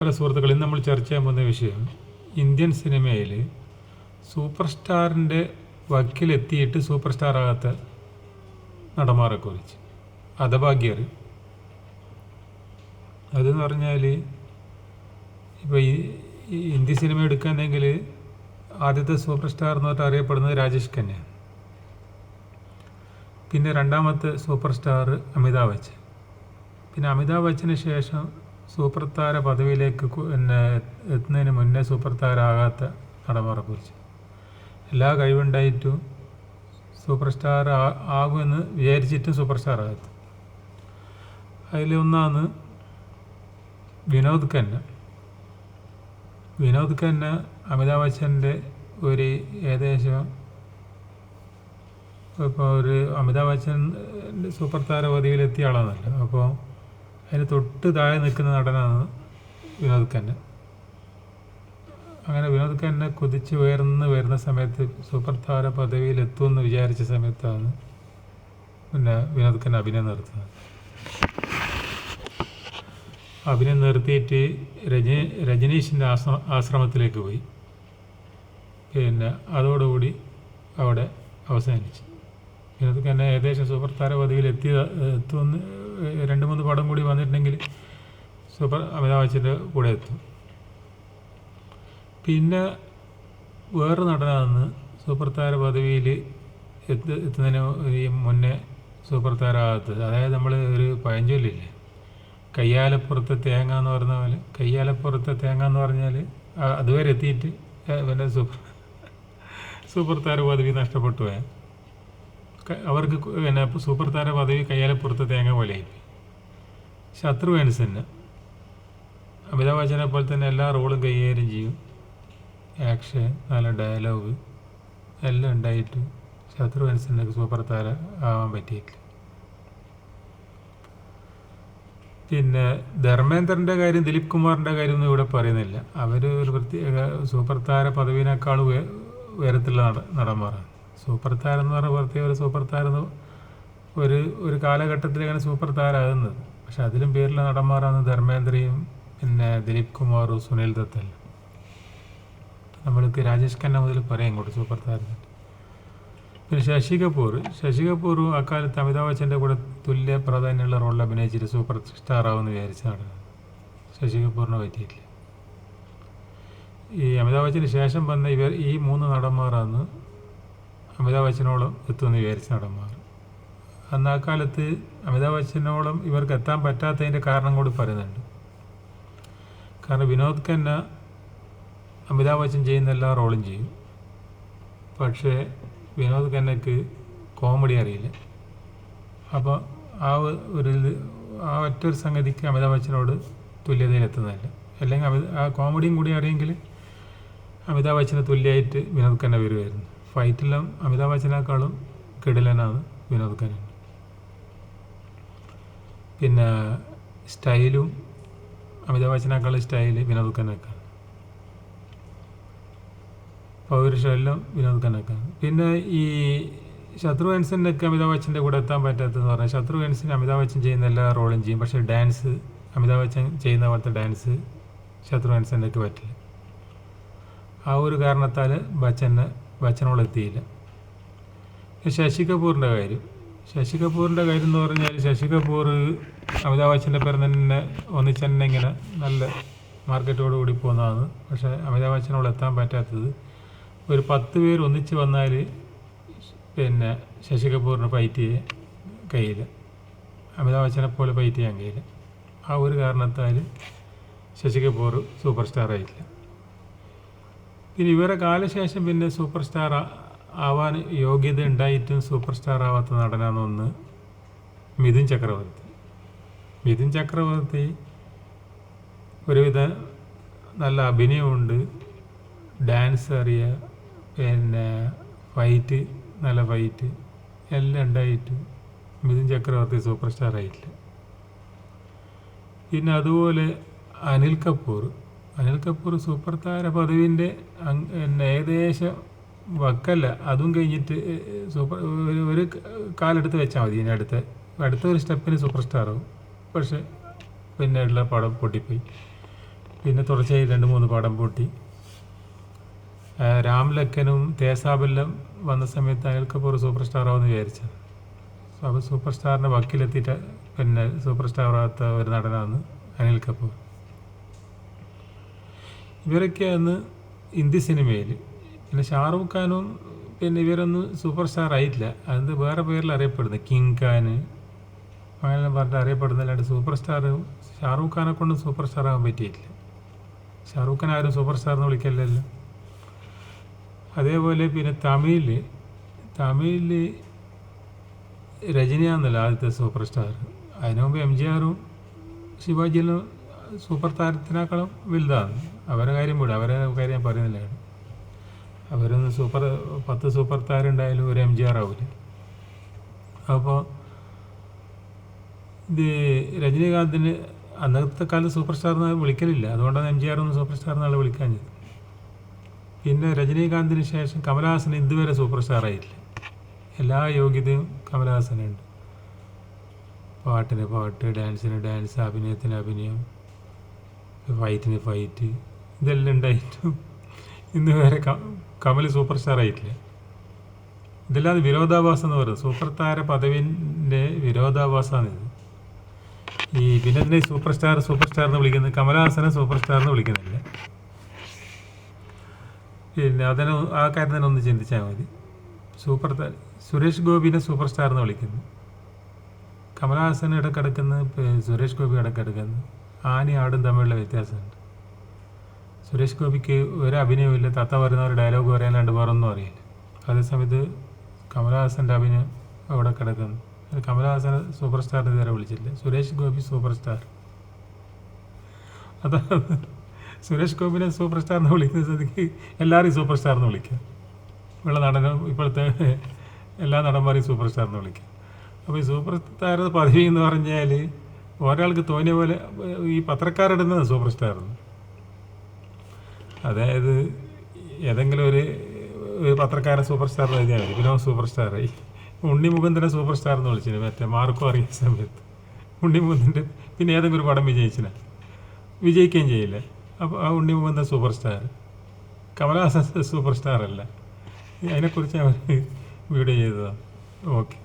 പല സുഹൃത്തുക്കൾ ഇന്ന് നമ്മൾ ചർച്ച ചെയ്യാൻ പോകുന്ന വിഷയം ഇന്ത്യൻ സിനിമയിൽ സൂപ്പർ സ്റ്റാറിന്റെ വക്കിലെത്തിയിട്ട് സൂപ്പർ സ്റ്റാർ ആകാത്ത നടന്മാരെ കുറിച്ച് അതഭാഗ്യർ അതെന്ന് പറഞ്ഞാൽ ഇപ്പോൾ ഈ ഹിന്ദി സിനിമ എടുക്കുകയാണെങ്കിൽ ആദ്യത്തെ സൂപ്പർ സ്റ്റാർ എന്ന് പറഞ്ഞാൽ അറിയപ്പെടുന്നത് രാജേഷ് ഖന്നയാണ് പിന്നെ രണ്ടാമത്തെ സൂപ്പർ സ്റ്റാർ അമിതാഭ് ബച്ചൻ. പിന്നെ അമിതാഭ് ബച്ചന് ശേഷം സൂപ്പർ പദവിയിലേക്ക് പിന്നെ എത്തുന്നതിന് മുന്നേ സൂപ്പർ താരമാകാത്ത നടന്മാരെ കുറിച്ച്. എല്ലാ കഴിവുണ്ടായിട്ടും സൂപ്പർ സ്റ്റാർ ആകുമെന്ന് വിചാരിച്ചിട്ടും സൂപ്പർ സ്റ്റാർ ആകാത്ത അതിലൊന്നാണ് വിനോദ് ഖന്ന. വിനോദ് ഖന്ന അമിതാഭ് ബച്ചന്റെ ഒരു ഏകദേശം ഇപ്പോൾ ഒരു അമിതാഭ് ബച്ചൻ സൂപ്പർ താര പദവിയിലെത്തിയ ആളാണല്ലോ. അപ്പോൾ അതിന് തൊട്ട് താഴെ നിൽക്കുന്ന നടനാണ് വിനോദ് ഖന്ന. അങ്ങനെ വിനോദ് ഖന്ന കുതിച്ച് ഉയർന്ന് വരുന്ന സമയത്ത് സൂപ്പർ താര പദവിയിൽ എത്തുമെന്ന് വിചാരിച്ച സമയത്താണ് പിന്നെ വിനോദ് ഖന്ന അഭിനയം നിർത്തുന്നത്. അഭിനയം നിർത്തിയിട്ട് രജനി രജനീഷിന്റെ ആശ്ര ആശ്രമത്തിലേക്ക് പോയി. പിന്നെ അതോടുകൂടി അവിടെ അവസാനിച്ചു വിനോദ് ഖന്ന ഏകദേശം സൂപ്പർ താര പദവിയിൽ എത്തിയ എത്തുമെന്ന് രണ്ട് മൂന്ന് പടം കൂടി വന്നിട്ടുണ്ടെങ്കിൽ സൂപ്പർ അമിതാഭ് ബച്ചന്റെ കൂടെ എത്തും. പിന്നെ വേറെ നടനാണ് സൂപ്പർ താര പദവിയിൽ എത്ത് എത്തുന്നതിന് മുന്നേ സൂപ്പർ താരമാകത്ത് അതായത് നമ്മൾ ഒരു പഴഞ്ചൊല്ലില്ലേ? കയ്യാലപ്പുറത്തെ തേങ്ങ എന്ന് പറഞ്ഞ പോലെ കയ്യാലപ്പുറത്തെ തേങ്ങ എന്ന് പറഞ്ഞാൽ അതുവരെ എത്തിയിട്ട് പിന്നെ സൂപ്പർ സൂപ്പർ താര പദവി നഷ്ടപ്പെട്ടു പോയാൽ അവർക്ക് പിന്നെ സൂപ്പർ താര പദവി കയ്യാലെ പുറത്ത് തേങ്ങ പോലെ ആയിപ്പോയി ശത്രു തന്നെ അമിതാഭ് ബച്ചനെ പോലെ തന്നെ എല്ലാ റോളും കൈകാര്യം ചെയ്യും. ആക്ഷൻ നല്ല ഡയലോഗ് എല്ലാം ഉണ്ടായിട്ട് ശത്രു അനുസരിച്ച് സൂപ്പർ താര ആവാൻ പറ്റിയിട്ടില്ല. പിന്നെ ധർമ്മേന്ദ്രന്റെ കാര്യം ദിലീപ് കുമാറിന്റെ കാര്യമൊന്നും ഇവിടെ പറയുന്നില്ല. അവർ ഒരു പ്രത്യേക സൂപ്പർ താര പദവിനേക്കാൾ ഉയരത്തിലുള്ള നടന്മാരാണ്. സൂപ്പർ താരം എന്ന് പറഞ്ഞാൽ പ്രത്യേക ഒരു സൂപ്പർ താരം ഒരു ഒരു കാലഘട്ടത്തിലേക്കാണ് സൂപ്പർ താരമാകുന്നത് പക്ഷെ അതിലും പേരിൽ നടന്മാരാണ് ധർമ്മേന്ദ്രയും പിന്നെ ദിലീപ് കുമാറും സുനിൽ ദത്തല്ല നമ്മൾക്ക് രാജേഷ് ഖന്ന മുതൽ പറയാം ഇങ്ങോട്ട് സൂപ്പർ താരം പിന്നെ ശശി കപൂർ. ശശി കപൂറും അക്കാലത്ത് അമിതാഭ് ബച്ചന്റെ കൂടെ തുല്യ പ്രാധാന്യമുള്ള റോളിൽ അഭിനയിച്ചിട്ട് സൂപ്പർ സ്റ്റാർ ആവുമെന്ന് വിചാരിച്ചാണ് ശശി കപൂറിനെ പറ്റിയിട്ടില്ല. ഈ അമിതാഭ് ബച്ചന് ശേഷം വന്ന ഇവർ ഈ മൂന്ന് നടന്മാരാണ് അമിതാഭ് ബച്ചനോളം എത്തുമെന്ന് വിചാരിച്ച നടന്മാർ. അന്ന് ആ കാലത്ത് അമിതാഭ് ബച്ചനോളം ഇവർക്ക് എത്താൻ പറ്റാത്തതിന്റെ കാരണം കൂടി പറയുന്നുണ്ട്. കാരണം വിനോദ് ഖന്ന അമിതാഭ് ബച്ചൻ ചെയ്യുന്ന എല്ലാ റോളും ചെയ്യും. പക്ഷേ വിനോദ് ഖന്നയ്ക്ക് കോമഡി അറിയില്ല. അപ്പോൾ ആ ഒരു ആ ഒറ്റൊരു സംഗതിക്ക് അമിതാഭ് ബച്ചനോട് തുല്യതയിലെത്തുന്നതല്ല അല്ലെങ്കിൽ അമിത ആ കോമഡിയും കൂടി അറിയെങ്കിൽ അമിതാഭ് ബച്ചന് തുല്യമായിട്ട് വിനോദ് ഖന്ന വരുമായിരുന്നു. ഫൈറ്റെല്ലാം അമിതാഭ് ബച്ചനേക്കാളും കിടിലനാണ് വിനോദ് ഖന്ന പിന്നെ സ്റ്റൈലും അമിതാഭ് ബച്ചനേക്കാളും സ്റ്റൈൽ വിനോദ് ഖന്നക്കാണ് പൗരുഷമെല്ലാം വിനോദ് ഖന്നക്കാണ് പിന്നെ ഈ ശത്രു ഹൻസനൊക്കെ അമിതാഭ് ബച്ചന്റെ കൂടെ എത്താൻ പറ്റാത്തതെന്ന് പറഞ്ഞാൽ ശത്രു ഹൻസൻ അമിതാഭ് ബച്ചൻ ചെയ്യുന്ന എല്ലാ റോളും ചെയ്യും. പക്ഷേ ഡാൻസ് അമിതാഭ് ബച്ചൻ ചെയ്യുന്ന പോലത്തെ ഡാൻസ് ശത്രു ഹൻസനൊക്കെ പറ്റില്ല. ആ ഒരു കാരണത്താൽ ബച്ചന് ബച്ചനോട് എത്തിയില്ല ശശി കപൂറിന്റെ കാര്യം. ശശി കപൂറിന്റെ കാര്യം എന്ന് പറഞ്ഞാൽ ശശി കപൂർ അമിതാഭ് ബച്ചന്റെ പേര് തന്നെ ഒന്നിച്ച് തന്നെ ഇങ്ങനെ നല്ല മാർക്കറ്റോട് കൂടി പോകുന്നതാണ്. പക്ഷേ അമിതാഭ് ബച്ചനോട് എത്താൻ പറ്റാത്തത് ഒരു പത്ത് പേർ ഒന്നിച്ച് വന്നാൽ പിന്നെ ശശി കപൂറിന് ഫൈറ്റ് ചെയ്യാൻ കഴിയില്ല. അമിതാഭ് ബച്ചനെ പോലെ ഫൈറ്റ് ചെയ്യാൻ കഴിയില്ല. ആ ഒരു കാരണത്താൽ ശശി കപൂർ സൂപ്പർ സ്റ്റാർ ആയിട്ടില്ല. പിന്നെ ഇവരെ കാലശേഷം പിന്നെ സൂപ്പർ സ്റ്റാർ ആവാൻ യോഗ്യത ഉണ്ടായിട്ടും സൂപ്പർ സ്റ്റാർ ആവാത്ത നടനാണ് ഒന്ന് മിഥുൻ ചക്രവർത്തി. മിഥുൻ ചക്രവർത്തി ഒരുവിധ നല്ല അഭിനയമുണ്ട്. ഡാൻസ് അറിയുക പിന്നെ ഫൈറ്റ് നല്ല ഫൈറ്റ് എല്ലാം ഉണ്ടായിട്ട് മിഥുൻ ചക്രവർത്തി സൂപ്പർ സ്റ്റാർ ആയിട്ടില്ല. പിന്നെ അതുപോലെ അനിൽ കപൂർ. അനിൽ കപൂർ സൂപ്പർ താര പദവിന്റെ ഏകദേശം വക്കല്ല. അതും കഴിഞ്ഞിട്ട് സൂപ്പർ ഒരു ഒരു കാലെടുത്ത് വെച്ചാൽ മതി ഇനി അടുത്ത അടുത്ത ഒരു സ്റ്റെപ്പിന് സൂപ്പർ സ്റ്റാർ ആവും പക്ഷെ പിന്നെ ഉള്ള പടം പൊട്ടിപ്പോയി. പിന്നെ തുടർച്ചയായി രണ്ട് മൂന്ന് പടം പൊട്ടി. രാംലക്കനും തേസാബെല്ലാം വന്ന സമയത്ത് അനിൽ കപൂർ സൂപ്പർ സ്റ്റാർ ആവുമെന്ന് വിചാരിച്ചത് അപ്പോൾ സൂപ്പർ സ്റ്റാറിന്റെ വക്കിലെത്തിയിട്ട് പിന്നെ സൂപ്പർ സ്റ്റാർ ആകാത്ത ഒരു നടനാണ് അനിൽ കപൂർ ഇവരൊക്കെ അന്ന് ഹിന്ദി സിനിമയിൽ. പിന്നെ ഷാറുഖ് ഖാനും പിന്നെ ഇവരൊന്നും സൂപ്പർ സ്റ്റാർ ആയിട്ടില്ല. അത് വേറെ പേരിൽ അറിയപ്പെടുന്നത്? കിങ് ഖാൻ. അങ്ങനെ പറഞ്ഞിട്ട് അറിയപ്പെടുന്ന അല്ലാണ്ട് സൂപ്പർ സ്റ്റാർ ഷാറുഖ് ഖാനെ കൊണ്ട് സൂപ്പർ സ്റ്റാർ ആകാൻ പറ്റിയിട്ടില്ല. ഷാറുഖ് ഖാൻ ആരും സൂപ്പർ സ്റ്റാർ എന്ന് വിളിക്കല്ലല്ലോ. അതേപോലെ പിന്നെ തമിഴിൽ തമിഴിൽ രജനിയാന്നല്ലോ ആദ്യത്തെ സൂപ്പർ സ്റ്റാർ. അതിനു മുമ്പ് എം ജി ആറും ശിവാജിയിലും സൂപ്പർ താരത്തിനേക്കാളും വലുതാണ്. അവരെ കാര്യം വിടും. അവരെ കാര്യം ഞാൻ പറയുന്നില്ല. അവരൊന്ന് സൂപ്പർ പത്ത് സൂപ്പർ താരം ഉണ്ടായാലും ഒരു എം ജി ആർ ആവില്ല അപ്പോൾ ഇത് രജനീകാന്തിന് അന്നത്തെ കാലത്ത് സൂപ്പർ സ്റ്റാർ എന്നാൽ വിളിക്കലില്ല. അതുകൊണ്ടാണ് എം ജി ആർ ഒന്ന് സൂപ്പർ സ്റ്റാർ എന്നാണ് വിളിക്കാഞ്ഞത്. പിന്നെ രജനീകാന്തിന് ശേഷം കമലഹാസൻ ഇതുവരെ സൂപ്പർ സ്റ്റാർ ആയില്ല എല്ലാ യോഗ്യതയും കമലഹാസനുണ്ട്. പാട്ടിന് പാട്ട് ഡാൻസിന് ഡാൻസ് അഭിനയത്തിന് അഭിനയം ഫൈറ്റിന് ഫൈറ്റ് ഇതെല്ലാം ഉണ്ടായിട്ടും ഇന്ന് ക- കമൽ സൂപ്പർ സ്റ്റാർ ആയിട്ടില്ല. ഇതല്ലാതെ വിരോധാഭാസം എന്ന് പറയുന്നത് സൂപ്പർ താര പദവിന്റെ വിരോധാഭാസമാണിത് ഈ പിന്നെ സൂപ്പർ സ്റ്റാർ സൂപ്പർ സ്റ്റാർ എന്ന് വിളിക്കുന്നത് കമലഹാസനെ സൂപ്പർ സ്റ്റാർ എന്ന് വിളിക്കുന്നില്ല പിന്നെ അതിനെ ആ കാര്യം തന്നെ ഒന്ന് ചിന്തിച്ചാൽ മതി. സൂപ്പർ താര സുരേഷ് ഗോപിനെ സൂപ്പർ സ്റ്റാർ എന്ന് വിളിക്കുന്നു. കമലഹാസൻ ഇടക്കിടക്കുന്നു സുരേഷ് ഗോപി ഇടക്കിടക്കുന്നു ആനയും ആടും തമ്മിലുള്ള വ്യത്യാസമുണ്ട്. സുരേഷ് ഗോപിക്ക് ഒരു അഭിനയമില്ല തത്ത പറയുന്ന ഒരു ഡയലോഗ് പറയാനാണ്ട് വേറൊന്നും അറിയില്ല. അതേസമയത്ത് കമലഹാസന്റെ അഭിനയം അവിടെ കിടക്കുന്നു. കമലഹാസൻ സൂപ്പർ സ്റ്റാറിന് ഇതുവരെ വിളിച്ചില്ല സുരേഷ് ഗോപി സൂപ്പർ സ്റ്റാർ അതാ സുരേഷ് ഗോപിനെ സൂപ്പർ സ്റ്റാർ എന്ന് വിളിക്കുന്ന സ്ഥിതിക്ക് എല്ലാവരെയും സൂപ്പർ സ്റ്റാർ എന്ന് വിളിക്കാം. ഉള്ള നടനും ഇപ്പോഴത്തെ എല്ലാ നടന്മാരെയും സൂപ്പർ സ്റ്റാർ എന്ന് വിളിക്കാം. അപ്പോൾ ഈ സൂപ്പർ സ്റ്റാർ പദവി എന്ന് പറഞ്ഞാൽ ഒരാൾക്ക് തോന്നിയ പോലെ ഈ പത്രക്കാരിടുന്നത് സൂപ്പർ എന്ന് അതായത് ഏതെങ്കിലും ഒരു ഒരു പത്രക്കാരൻ സൂപ്പർ സ്റ്റാർ എഴുതിയാൽ മതി. പിന്നെ സൂപ്പർ സ്റ്റാറായി ഉണ്ണി മുകുന്ദനെ സൂപ്പർ സ്റ്റാർ എന്ന് വിളിച്ചിന് മറ്റേ മാർക്കോ അറിയുന്ന സമയത്ത്. ഉണ്ണി മുകുന്ദന്റെ പിന്നെ ഏതെങ്കിലും ഒരു പടം വിജയിച്ചിന. വിജയിക്കുകയും ചെയ്യില്ല. അപ്പോൾ ആ Unni Mukundan super star Kamal Haasan super star അല്ല അതിനെക്കുറിച്ച് അവർ വീഡിയോ ചെയ്തതാണ്. ഓക്കെ.